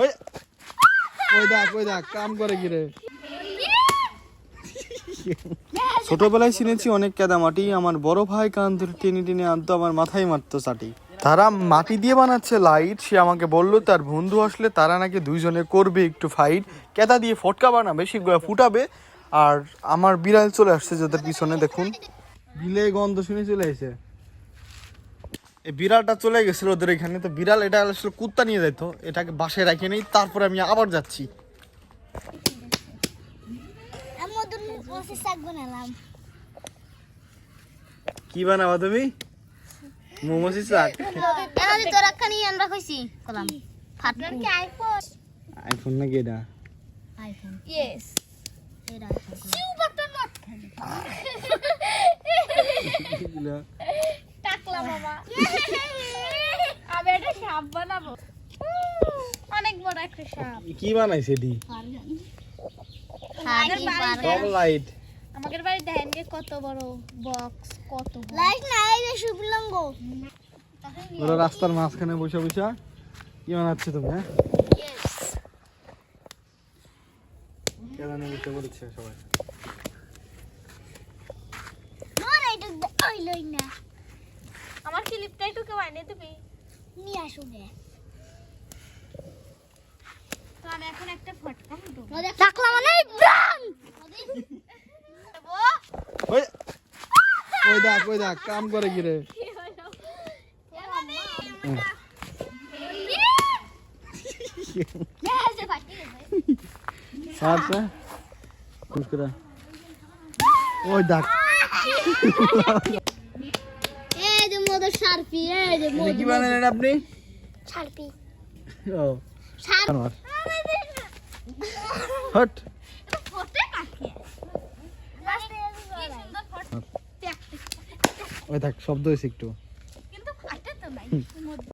ওই ওই দেখ ওই দেখ কাম করে ছোটবেলায় চিনেছি অনেক কাদামাটি আমার বড় ভাই কান ধরে টেনে টেনে আনতো আমার মাথায় মারতো চাটি। তারা মাটি দিয়ে বানাচ্ছে লাইট সে আমাকে বলল তার বন্ধু আসলে তারা নাকি দুইজনে করবে একটু ফাইট কেতা দিয়ে ফটকা বানাবে সেগুলো ফুটাবে আর আমার বিড়াল চলে আসছে যাদের পিছনে দেখুন। বিলে গন্ধ শুনে চলে এসে এই বিড়ালটা চলে গেছিল ওদের এখানে তো বিড়াল এটা আসলে কুত্তা নিয়ে যেত এটাকে বাসে রাখে নেই তারপরে আমি আবার যাচ্ছি। কি বানাবা তুমি? মোমোসি শাক এখানে তোরা খানি আমরা কইছি কলাম। ফাটকু কি আইফোন আইফোন নাকি এটা? আইফোন ইয়েস এটা বাবা আমি একটা সাপ বানাবো। অনেক বড় একটা সাপ। কি বানাইছে এটি টপ লাইট আমাদের বাড়ি দেখেন যে কত বড় বক্স কত লাইট নাই রে শুভলঙ্গ ওরা রাস্তার মাঝখানে বসে বসে কি বানাচ্ছে তুমি হ্যাঁ? কেদানে বসে বলছে সবাই। না এটা ওইলই না আমার ক্লিপটা একটু কেউ এনে দিবি নিয়ে আসো গে তো আমি এখন একটা ফটকা ফুটবো টাকলা মানে ওই ওই দেখ ওই দেখ কাম করে ওই দেখ। এই শার্পি এই যে এটা কি বানালেন আপনি? শার্পি ও। Sharp hot. ওই দেখ শব্দ হয়েছে একটু। কিন্তু ফাটে তো নাই।